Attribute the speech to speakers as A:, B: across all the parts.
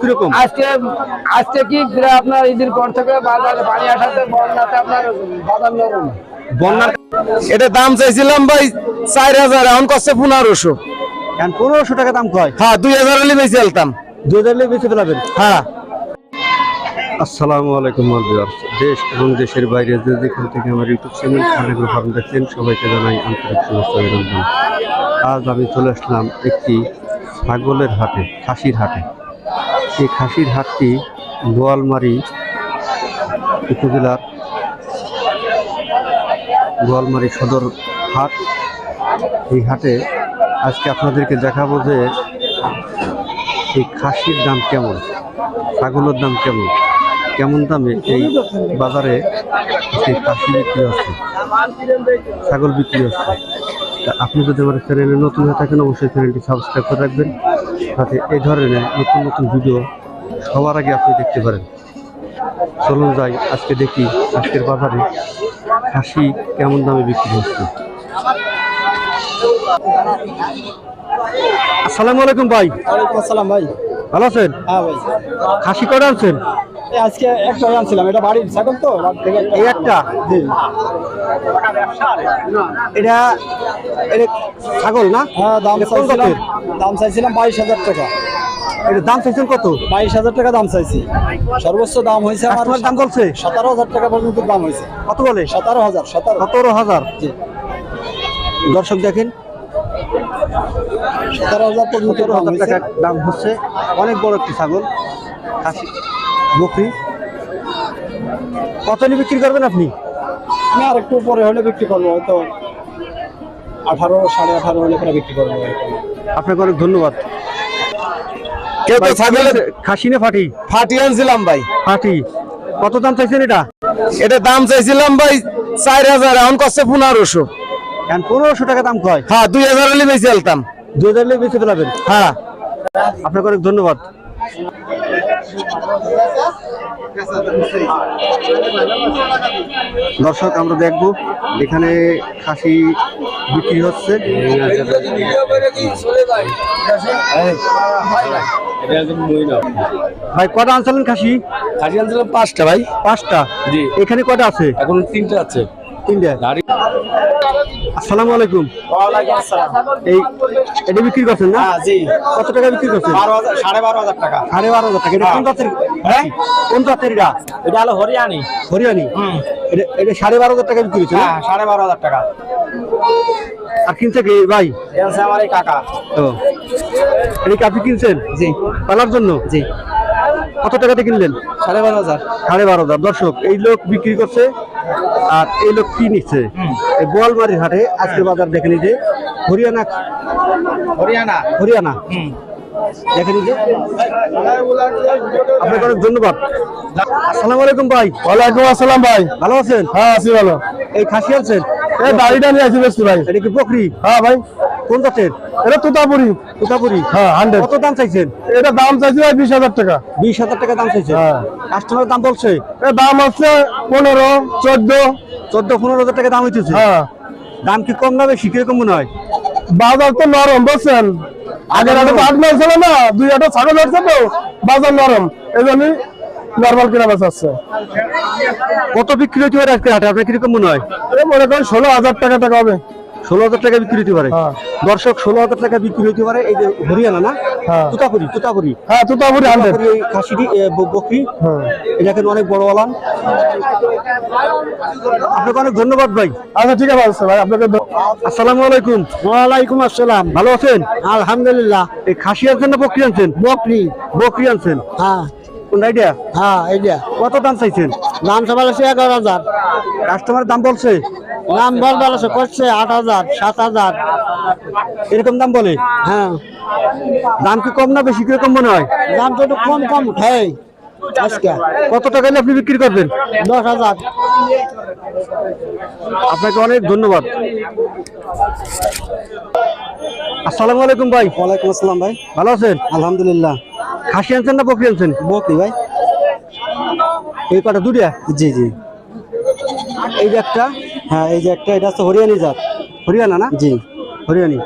A: কীরকম?
B: আজকে আজকে কি আপনার ঈদের পর থেকে বাজারে পানি আসাতে বন্যাতে আপনার বাজার নরম?
A: বন্যার
C: এটা দাম চাইছিলাম ভাই চার হাজার এখন কষ্ট পনেরোশো।
A: এখন পনেরোশো টাকা দাম কয়?
C: হ্যাঁ দুই হাজার হলে বেশি আলতাম।
A: দুই হাজার হলে ফেলাবেন
C: হ্যাঁ।
A: আসসালামু আলাইকুম দেশ এবং দেশের বাইরে যে যেখান থেকে আমার ইউটিউব চ্যানেল খানাগুলো ফার্ম দেখছেন সবাইকে জানাই আন্তরিক শুভেচ্ছা অভিনন্দন। আজ আমি চলে আসলাম একটি ছাগলের হাটে খাসির হাটে। এই খাসির হাটটি গোয়ালমারি উপজেলার গোয়ালমারি সদর হাট, এই হাটে আজকে আপনাদেরকে দেখাবো যে এই খাসির দাম কেমন, ছাগলের দাম কেমন কেমন দামে এই বাজারে সেই খাসি বিক্রি হচ্ছে, ছাগল বিক্রি হচ্ছে। আপনি যদি আমার চ্যানেলে নতুন হয়ে থাকেন, অবশ্যই চ্যানেলটি সাবস্ক্রাইব করে রাখবেন। যাতে এই ধরনের নতুন নতুন ভিডিও সবার আগে আপনি দেখতে পারেন। চলুন যাই আজকে দেখি আজকের বাজারে খাসি কেমন দামে বিক্রি হচ্ছে। আসসালামু আলাইকুম ভাই।
B: ওয়ালাইকুম আসসালাম ভাই।
A: ভালো আছেন?
B: হ্যাঁ ভাই।
A: খাসি কটা আনছেন?
B: এই আজকে একটা আনছিলাম এটা বাড়ির ছাগল তো
A: এই একটা?
B: জি।
A: এটা এটা ছাগল না?
B: হ্যাঁ দাম চাইছিলাম দাম চাইছিলাম বাইশ হাজার টাকা।
A: এটা দাম চাইছেন কত?
B: বাইশ হাজার টাকা দাম চাইছি। সর্বোচ্চ দাম হয়েছে আমার
A: দাম বলছে?
B: সতেরো হাজার টাকা পর্যন্ত দাম হয়েছে।
A: কত বলে?
B: সতেরো হাজার সতেরো।
A: সতেরো হাজার?
B: জি।
A: দর্শক দেখেন।
B: সতেরো হাজার পর্যন্ত দাম
A: হচ্ছে অনেক বড় একটি ছাগল। খাসি বকরি? কত নিয়ে বিক্রি করবেন আপনি?
B: আমি আর একটু পরে হলে বিক্রি করব হয়তো আঠারো সাড়ে আঠারো হলে করে বিক্রি করব।
A: আপনাকে অনেক ধন্যবাদ।
C: কেউ তো
A: ভাই,
C: ছাগলের
A: খাসি না ফাটি?
C: ফাটি আনছিলাম ভাই।
A: ফাটি। কত দাম চাইছেন এটা?
C: এটা দাম চাইছিলাম ভাই চার হাজার এখন কষ্ট পনেরোশো।
A: এখন পনেরোশো টাকা দাম কয়?
C: হ্যাঁ দুই হাজার হলে বেশি আলতাম
A: দুই হাজার হলে ফেলাবেন
C: হ্যাঁ।
A: আপনাকে অনেক ধন্যবাদ। দর্শক আমরা দেখব এখানে খাসি বিক্রি হচ্ছে। ভাই কটা আনছিলেন খাসি?
D: খাসি আনছিলাম পাঁচটা ভাই।
A: পাঁচটা?
D: জি।
A: এখানে কটা আছে?
D: এখন তিনটা আছে।
A: তিনটা। আসসালামু আলাইকুম। এই এটা বিক্রি করছেন না?
B: হ্যাঁ জি।
A: কত টাকা বিক্রি করছেন?
B: সাড়ে বারো হাজার টাকা।
A: সাড়ে বারো হাজার টাকা। এটা কোন জাতের?
B: হ্যাঁ?
A: কোন জাতের এটা?
B: এটা হলো হরিয়ানি।
A: হরিয়ানি? এটা এটা সাড়ে বারো হাজার টাকা বিক্রি হচ্ছে
B: হ্যাঁ সাড়ে বারো হাজার টাকা।
A: আর কিনছে কি? ভাই?
B: আমার এই কাকা।
A: ও। এটা কি আপনি কিনছেন?
B: জি।
A: পালার জন্য?
B: জি।
A: কত টাকাতে কিনলেন?
B: সাড়ে বারো হাজার।
A: সাড়ে বারো হাজার। দর্শক এই লোক বিক্রি করছে আর এই লোক কি নিচ্ছে? এই গোয়ালমারির হাটে আজকে বাজার দেখে নিতে হরিয়ানা
B: হরিয়ানা।
A: হরিয়ানা। দেখে আপনাকে অনেক ধন্যবাদ। আসসালামু আলাইকুম ভাই।
C: ওয়ালাইকুম আসসালাম ভাই।
A: ভালো আছেন?
C: হ্যাঁ আছি ভালো।
A: এই খাসি আনছেন?
C: এই দাড়িটা নিয়ে আসি বেশি ভাই।
A: এটা কি বকরি?
C: হ্যাঁ ভাই।
A: কোন জাতের?
C: এটা তুতাপুরি।
A: তুতাপুরি?
C: হ্যাঁ হান্ড্রেড
A: কত দাম চাইছেন?
C: এটা দাম চাইছি ভাই বিশ হাজার টাকা।
A: বিশ হাজার টাকা দাম চাইছেন?
C: হ্যাঁ।
A: কাস্টমার দাম বলছে?
C: এর দাম আছে পনেরো চোদ্দ।
A: চোদ্দ পনেরো হাজার টাকা দাম হইতেছে?
C: হ্যাঁ।
A: দাম কি কম না বেশি? কীরকম মনে হয়?
C: বাজার তো নরম বুঝছেন? আগের আটে আট মাস ছিল না দুই আটে ছাগল হচ্ছে তো বাজার নরম। এই জন্যই নর্মাল কিনা বেচা হচ্ছে
A: কত বিক্রি হইতে পারে আজকে হাটে? আপনার কীরকম মনে হয়?
C: মনে করেন ষোলো হাজার টাকা টাকা হবে।
A: ষোলো হাজার টাকা বিক্রি হতে পারে।
C: হ্যাঁ।
A: দর্শক ষোলো হাজার টাকা বিক্রি হতে পারে এই যে হরিয়ানা না?
C: হ্যাঁ।
A: তুতাপুরি তুতাপুরি।
C: হ্যাঁ তুতাপুরি
A: তুতাপুরি এই খাসিটি বকরি।
C: হ্যাঁ।
A: এটা কিন্তু অনেক বড় ওলান আপনাকে অনেক ধন্যবাদ ভাই।
C: আচ্ছা ঠিক আছে ভাই আপনাকে
A: আসসালামু আলাইকুম।
B: ওয়ালাইকুম আসসালাম।
A: ভালো আছেন?
B: আলহামদুলিল্লাহ।
A: এই খাসি আনছেন না বকরি আনছেন?
B: বকরি।
A: বকরি আনছেন।
B: হ্যাঁ।
A: কোন আইডিয়া
B: হ্যাঁ
A: কত দাম চাইছেন?
B: দাম সবার আছে এগারো হাজার।
A: কাস্টমার দাম বলছে?
B: দাম বল বলছে করছে আট হাজার সাত হাজার।
A: এরকম দাম বলে?
B: হ্যাঁ।
A: দাম কি কম না বেশি কীরকম মনে হয়?
B: দাম তো একটু কম কম আজকে।
A: কত টাকা আপনি বিক্রি করবেন?
B: দশ হাজার।
A: আপনাকে অনেক ধন্যবাদ। আসসালামু আলাইকুম ভাই।
B: ওয়ালাইকুম আসসালাম ভাই।
A: ভালো আছেন?
B: আলহামদুলিল্লাহ।
A: খাসি আনছেন না বকরি আনছেন?
B: বকরি ভাই।
A: এই কটা দুটিয়া
B: জি জি।
A: এই যে একটা?
B: হ্যাঁ এই যে একটা এটা হচ্ছে হরিয়ানি জাত।
A: হরিয়ানা না?
B: জি।
A: হরিয়ানি।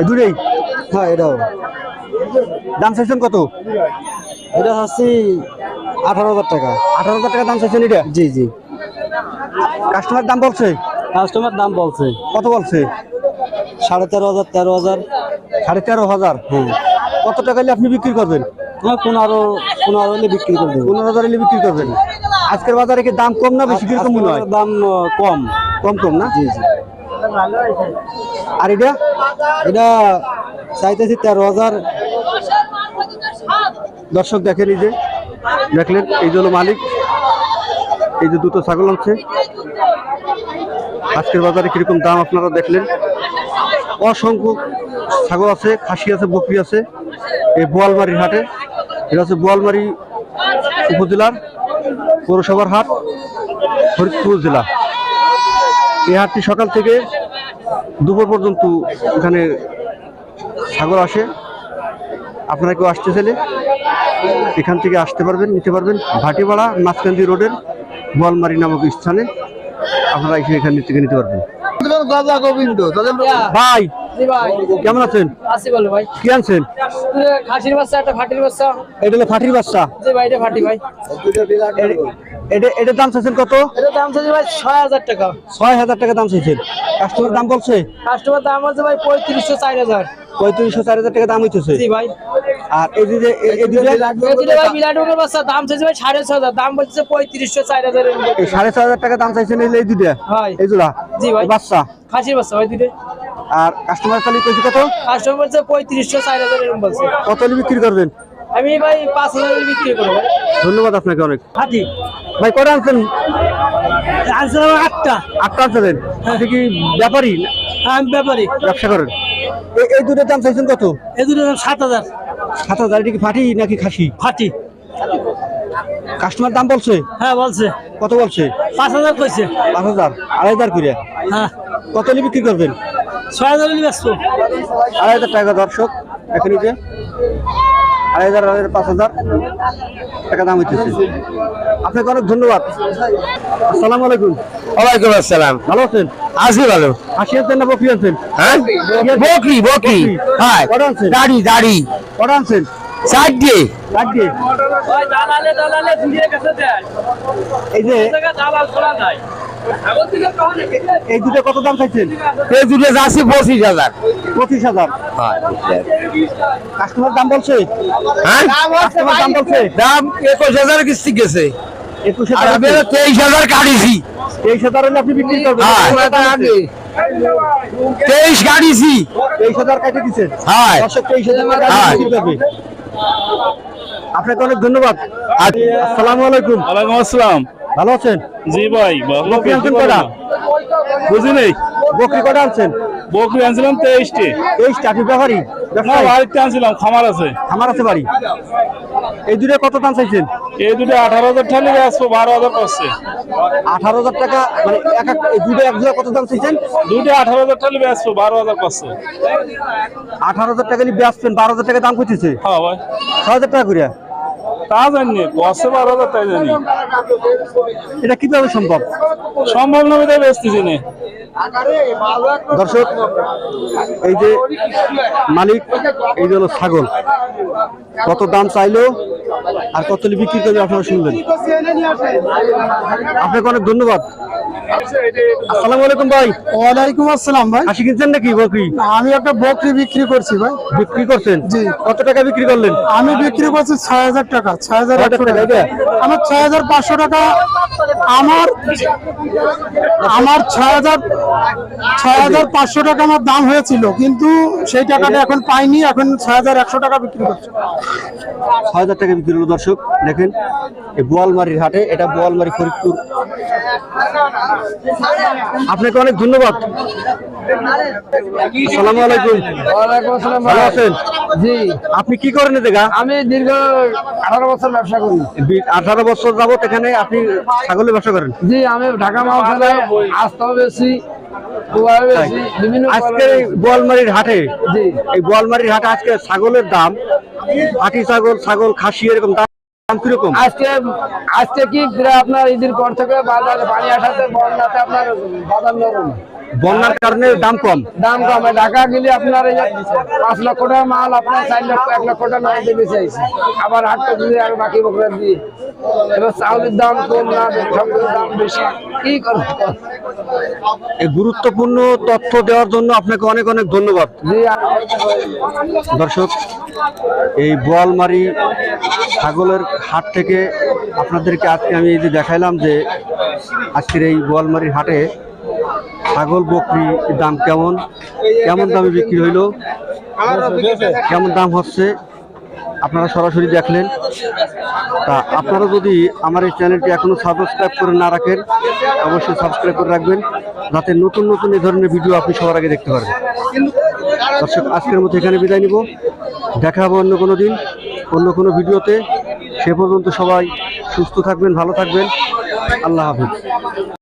A: এই দুটোই
B: হ্যাঁ এটাও।
A: দাম চাইছেন কত?
B: এটা হচ্ছে আঠারো হাজার টাকা।
A: আঠারো হাজার টাকা দাম চাইছেন এটা?
B: জি জি।
A: কাস্টমার দাম বলছে?
B: কাস্টমার দাম বলছে।
A: কত বলছে?
B: সাড়ে তেরো হাজার তেরো হাজার।
A: সাড়ে তেরো হাজার?
B: হ্যাঁ।
A: কত টাকা আপনি বিক্রি করবেন?
B: হ্যাঁ পনেরো পনেরো হলে বিক্রি করে দেবো।
A: পনেরো হাজার হলে বিক্রি করবেন। আজকের বাজারে কি দাম কম না বেশি? কীরকম মনে হয়?
B: দাম কম।
A: কম কম না?
B: জি জি।
A: আর এটা?
B: এটা চাইতেছি তেরো হাজার।
A: দর্শক দেখেন এই যে দেখলেন এই জন্য মালিক। এই যে দুটো ছাগল আনছে। আজকের বাজারে কীরকম দাম আপনারা দেখলেন? অসংখ্য ছাগল আছে খাসি আছে বকরি আছে এই বোয়ালমারির হাটে। এটা হচ্ছে বোয়ালমারি উপজেলার পৌরসভার হাট ফরিদপুর জেলা। এই হাটটি সকাল থেকে দুপুর পর্যন্ত এখানে ছাগল আসে। আপনারা কেউ আসতে চাইলে এখান থেকে আসতে পারবেন নিতে পারবেন। ভাটিপাড়া মাঝকান্দি রোডের বলমারি নামক স্থানে আপনারা এখান থেকে নিতে পারবেন। ভাই কেমন আছেন?
E: আসি বলো ভাই।
A: কি আনছেন?
E: খাসির বাচ্চা একটা ফাটির বাচ্চা।
A: এটা হলো ফাটির বাচ্চা?
E: যে ভাই এটা ফাটি ভাই।
A: এ- এটা দাম চাইছেন কত?
E: এটা দাম চাইছে ভাই ছয় হাজার টাকা।
A: ছয় হাজার টাকা দাম চাইছেন। কাস্টমার দাম বলছে?
E: কাস্টমার দাম আছে ভাই পঁয়ত্রিশশো চার হাজার।
A: পঁয়ত্রিশশো চার হাজার টাকা দাম হইতেছে।
E: জি ভাই।
A: আর এই যে যে- এই- এই দুটো
E: ভাই মিলাডোকের বাচ্চা দাম চাইছে ভাই সাড়ে ছয় হাজার। দাম বলছে পঁয়ত্রিশশো চার হাজার
A: সাড়ে ছয় হাজার টাকা দাম চাইছেন এই দুটা
E: ভাই।
A: এই জোড়া
E: জি ভাই।
A: বাচ্চা?
E: খাসির বাচ্চা ভাই দুটো
A: আর কাস্টমার তাহলে কইছে কত?
E: কাস্টমার বলছে পঁয়ত্রিশশো চার হাজার এরকম বলছে।
A: কত হলে বিক্রি করবেন?
E: আমি ভাই পাঁচ হাজার বিক্রি করব। ভাই
A: ধন্যবাদ আপনাকে অনেক।
E: হাতি।
A: ভাই কটা আনছেন?
E: আনছিলাম আটটা।
A: আটটা আনছিলেন আপনি কি ব্যাপারী?
E: আমি ব্যাপারী।
A: ব্যবসা করেন। এই- দুটোর দাম চাইছেন কত?
E: এই দুটো দাম সাত হাজার।
A: সাত হাজার এটা কি ফাটি নাকি খাসি?
E: ফাটি।
A: কাস্টমার দাম বলছে?
E: হ্যাঁ বলছে।
A: কত বলছে?
E: পাঁচ হাজার কইছে।
A: পাঁচ হাজার আড়াই হাজার করে
E: হ্যাঁ।
A: কত বিক্রি করবেন?
E: ছয় হাজার নিয়ে ব্যস্ত
A: আড়াই হাজার টাকা দর্শক এখানে যে আড়াই হাজার আড়াই হাজার পাঁচ হাজার টাকা দাম হইতেছে। আপনাকে অনেক ধন্যবাদ। আসসালামু আলাইকুম।
D: ওয়ালাইকুম আসসালাম।
A: ভালো আছেন?
D: আছি ভালো।
A: হাসি আনছেন না বকরি আনছেন
D: হ্যাঁ? বকরি বকরি। হ্যাঁ। দাড়ি দাড়ি।
A: কটা আনছেন?
E: দালালে দুনিয়া কাছে দেয়
A: এই যে এই দুটো কত দাম চাইছেন?
D: এই দুটো যাচ্ছি পঁচিশ হাজার।
A: পঁচিশ হাজার। কাস্টমার দাম বলছে?
D: হ্যাঁ?
A: কাস্টমার দাম বলছে?
D: দাম একুশ হাজার কিস্তি গেছে।
A: একুশ হাজার
D: তেইশ হাজার কাটিছি।
A: তেইশ হাজার আপনি বিক্রি করবেন।
D: হ্যাঁ। তেইশ কাটিছি।
A: তেইশ হাজার কাটে দিচ্ছেন।
D: হ্যাঁ।
A: তেইশ হাজার টাকা
D: হ্যাঁ।
A: বিক্রি করবে। আপনাকে অনেক ধন্যবাদ। আসসালামু আলাইকুম।
F: ওয়ালাইকুম আসসালাম।
A: ভালো আছেন?
F: জি ভাই ভালো।
A: বকরি আনছেন কটা
F: বুঝি নেই।
A: বকরি কটা আনছেন?
F: বকরি আনছিলাম তেইশটি।
A: তেইশটা আপনি ব্যাপারী
F: না আনছিলাম খামার আছে।
A: খামার আছে বাড়ি? এই দুটো কত দাম চাইছেন?
F: এই দুটো আঠারো হাজার ঠালি আসব বারো হাজার পাচ্ছে
A: আঠারো হাজার টাকা মানে এক এক এই দুটো এক জোড়া কত দাম চাইছেন?
F: দুটো আঠারো হাজার ঠালি আসব বারো হাজার পাচ্ছে
A: আঠারো হাজার টাকা নিয়ে বেচছেন বারো হাজার টাকা দাম করতেছে
F: হ্যাঁ ভাই।
A: ছ হাজার টাকা করে
F: তা জানি দশে বারো হাজার তাই জানি।
A: এটা কীভাবে সম্ভব?
F: সম্ভব না তাই বেচতেছি না।
A: দর্শক এই যে মালিক এই যে হলো ছাগল। কত দাম চাইলো আর কত বিক্রি করবে আপনারা শুনবেন। আপনাকে অনেক ধন্যবাদ। আসসালামু আলাইকুম ভাই।
C: ওয়ালাইকুম আসসালাম ভাই।
A: কিনছেন নাকি বকরি?
C: আমি একটা বকরি বিক্রি করছি ভাই।
A: বিক্রি করছেন?
C: জি।
A: কত টাকা বিক্রি করলেন?
C: আমি বিক্রি করছি ছয় হাজার টাকা ছয় হাজার
A: টাকা,
C: আমার ছয় হাজার পাঁচশো টাকা আমার আমার ছয় হাজার ছয় হাজার পাঁচশো টাকা আমার দাম হয়েছিল, কিন্তু সেই টাকাটা এখন পাইনি, এখন ছয় হাজার একশো টাকা বিক্রি করছে।
A: ছয় হাজার টাকা বিক্রি দর্শক, দেখেন বোয়ালমারির হাটে, এটা বোয়ালমারি ফরিদপুর আপনাকে অনেক ধন্যবাদ। আসসালামু আলাইকুম।
E: আসসালাম
A: ভালো আছেন?
E: জি।
A: আপনি কি করেন জায়গা?
E: আমি দীর্ঘ আঠারো বছর ব্যবসা করি।
A: আঠারো বছর যাবত এখানে আপনি ছাগলের ব্যবসা করেন?
E: জি আমি ঢাকা মাওখানায় আস্তাও বেশি
A: আজকে বোয়ালমারির হাটে এই বোয়ালমারির হাটে আজকে ছাগলের দাম আটি ছাগল ছাগল খাসি এরকম দাম
E: আজকে আজকে কি আপনার ঈদের পর থেকে বাজারে পানি আসাতে বন্যাতে আপনার বাজার নরম?
A: বন্যার কারণে দাম কম।
E: দাম কমে। ঢাকা গেলে আপনার এই পাঁচ লক্ষ টাকা মাল আপনার চার লক্ষ এক লক্ষ টাকা নয় দিয়ে বেঁচে আইছে আবার হাটটা দিয়ে আর বাকি বকরা দিয়ে এবার চাউলের দাম কম না সবগুলোর দাম বেশি। কি করব?
A: এই গুরুত্বপূর্ণ তথ্য দেওয়ার জন্য আপনাকে অনেক অনেক ধন্যবাদ। দর্শক এই বোয়ালমারি ছাগলের হাট থেকে আপনাদেরকে আজকে আমি এই যে দেখাইলাম যে আজকের এই বোয়ালমারির হাটে ছাগল, বকরি দাম কেমন? কেমন দামে বিক্রি হইল? কেমন দাম হচ্ছে? আপনারা সরাসরি দেখলেন। তা আপনারা যদি আমার এই চ্যানেলটি এখনও সাবস্ক্রাইব করে না রাখেন, অবশ্যই সাবস্ক্রাইব করে রাখবেন, যাতে নতুন নতুন এই ধরনের ভিডিও আপনি সবার আগে দেখতে পারবেন। দর্শক, আজকের মতো এখানে বিদায় নিব। দেখা হবে অন্য কোনো দিন, অন্য কোনো ভিডিওতে। সে পর্যন্ত সবাই সুস্থ থাকবেন, ভালো থাকবেন। আল্লাহ হাফিজ।